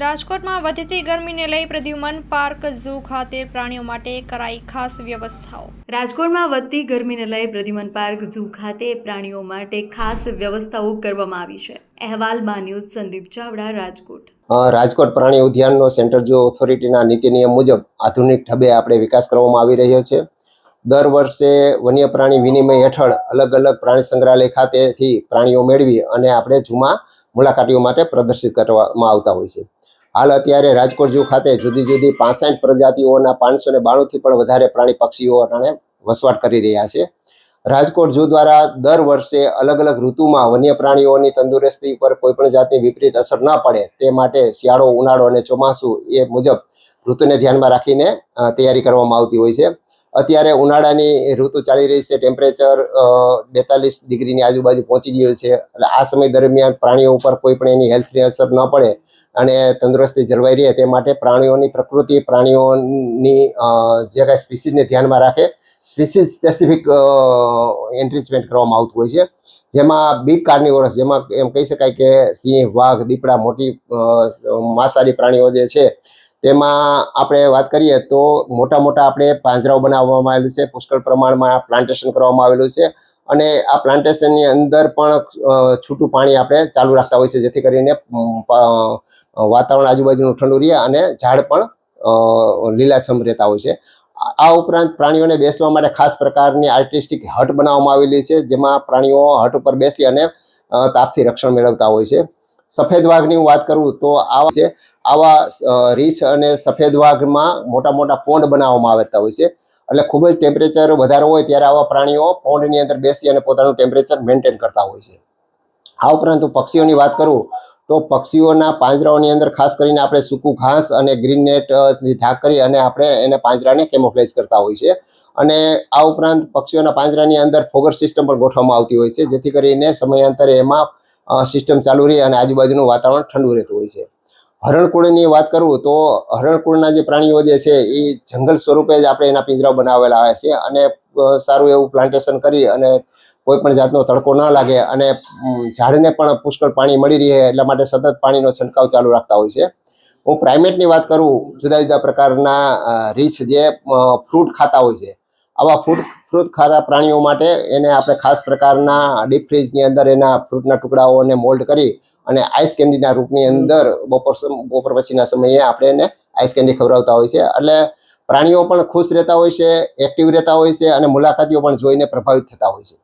રાજકોટમાં વધતી ગરમીને લઈ પ્રદ્યુમન પાર્ક ઝૂ ખાતે પ્રાણીઓ માટે કરાઈ ખાસ વ્યવસ્થાઓ. રાજકોટમાં વધતી ગરમીને લઈ પ્રદ્યુમન પાર્ક ઝૂ ખાતે પ્રાણીઓ માટે ખાસ વ્યવસ્થાઓ કરવામાં આવી છે. અહેવાલ બા ન્યૂઝ સંદીપ ચાવડા રાજકોટ. રાજકોટ પ્રાણી ઉદ્યાનનો સેન્ટ્રલ ઝૂ ઓથોરિટીના નીતિ નિયમ મુજબ આધુનિક ઢબે આપણે વિકાસ કરવામાં આવી રહ્યો છે. દર વર્ષે વન્ય પ્રાણી વિનિમય હેઠળ અલગ અલગ પ્રાણી સંગ્રહાલય ખાતેથી પ્રાણીઓ મેળવી અને આપણે ઝૂમાં મુલાકાતીઓ માટે પ્રદર્શિત કરવામાં આવતા હોય છે. હાલ અત્યારે રાજકોટ ઝૂ ખાતે જુદી જુદી પાસઠ પ્રજાતિઓના પાંચસો ને બાણુંથી પણ વધારે પ્રાણી પક્ષીઓ અટાણે વસવાટ કરી રહ્યા છે. રાજકોટ ઝૂ દ્વારા દર વર્ષે અલગ અલગ ઋતુમાં વન્ય પ્રાણીઓની તંદુરસ્તી પર કોઈપણ જાતની વિપરીત અસર ન પડે. તે માટે શિયાળો, ઉનાળો અને ચોમાસું એ મુજબ ઋતુને ધ્યાનમાં રાખીને તૈયારી કરવામાં આવતી હોય છે. અત્યારે ઉનાળાની ઋતુ ચાલી રહી છે ટેમ્પરેચર બેતાલીસ ડિગ્રીની આજુબાજુ પહોંચી ગયું છે. એટલે આ સમય દરમિયાન પ્રાણીઓ ઉપર કોઈ પણ એની હેલ્થની અસર ન પડે અને તંદુરસ્તી જળવાઈ રહે તે માટે પ્રાણીઓની પ્રકૃતિ, પ્રાણીઓની જે કાંઈ સ્પીસીસને ધ્યાનમાં રાખે સ્પીસીસ સ્પેસિફિક એન્ટ્રીચમેન્ટ કરવામાં આવતું હોય છે. જેમાં બિગ કાર્નિવોરસ જેમાં એમ કહી શકાય કે સિંહ, વાઘ, દીપડા, મોટી માંસાહારી પ્રાણીઓ જે છે તેમાં આપણે વાત કરીએ તો મોટા મોટા આપણે પાંજરાઓ બનાવવામાં આવેલું છે, પુષ્કળ પ્રમાણમાં પ્લાન્ટેશન કરવામાં આવેલું છે અને આ પ્લાન્ટેશનની અંદર પણ છૂટું પાણી આપણે ચાલુ રાખતા હોય છે જેથી કરીને વાતાવરણ આજુબાજુનું ઠંડુ રહે અને ઝાડ પણ લીલાછમ રહેતા હોય છે. આ- ઉપરાંત પ્રાણીઓને બેસવા માટે ખાસ પ્રકારની આર્ટિસ્ટિક હટ બનાવવામાં આવેલી છે, જેમાં પ્રાણીઓ હટ ઉપર બેસી અને તાપથી રક્ષણ મેળવતા હોય છે. સફેદ વાઘની હું વાત કરું તો આવા છે આવા રીછ અને સફેદ વાઘમાં મોટા મોટા પોન્ડ બનાવવામાં આવતા હોય છે. એટલે ખૂબ જ ટેમ્પરેચર વધારે હોય ત્યારે આવા પ્રાણીઓ પોન્ડની અંદર બેસી અને પોતાનું ટેમ્પરેચર મેન્ટેન કરતા હોય છે. આ ઉપરાંત હું પક્ષીઓની વાત કરું તો પક્ષીઓના પાંજરાઓની અંદર ખાસ કરીને આપણે સૂકું ઘાસ અને ગ્રીન નેટ ઢાંક ઢાક કરી અને આપણે એને પાંજરાને કેમોફ્લેજ કરતા હોય છે. અને આ ઉપરાંત પક્ષીઓના પાંજરાની અંદર ફોગર સિસ્ટમ પણ ગોઠવવામાં આવતી હોય છે, જેથી કરીને સમયાંતરે એમાં સિસ્ટમ ચાલુ રહે અને આજુબાજુનું વાતાવરણ ઠંડુ રહેતું હોય છે. હરણકુળની વાત કરું તો હરણકુળના જે પ્રાણીઓ જે છે, એ જંગલ સ્વરૂપે જ આપણે એના પિંજરાઓ બનાવેલા હોય છે અને સારું એવું પ્લાન્ટેશન કરી અને કોઈ પણ જાતનો તડકો ન લાગે અને ઝાડને પણ પુષ્કળ પાણી મળી રહે એટલા માટે સતત પાણીનો છંટકાવ ચાલુ રાખતા હોય છે. હું પ્રાઇમેટની વાત કરું, જુદા જુદા પ્રકારના રીછ જે ફ્રૂટ ખાતા હોય છે. આવા ફ્રૂટ ફ્રૂટ ખાતા પ્રાણીઓ માટે એને આપણે ખાસ પ્રકારના ડીપ ફ્રીજની અંદર એના ફ્રૂટના ટુકડાઓને મોલ્ડ કરી અને આઈસ કેન્ડીના રૂપની અંદર બપોર બપોર પછીના સમયે આપણે એને આઈસ કેન્ડી ખવડાવતા હોય છે. એટલે પ્રાણીઓ પણ ખુશ રહેતા હોય છે, એક્ટિવ રહેતા હોય છે અને મુલાકાતીઓ પણ જોઈને પ્રભાવિત થતા હોય છે.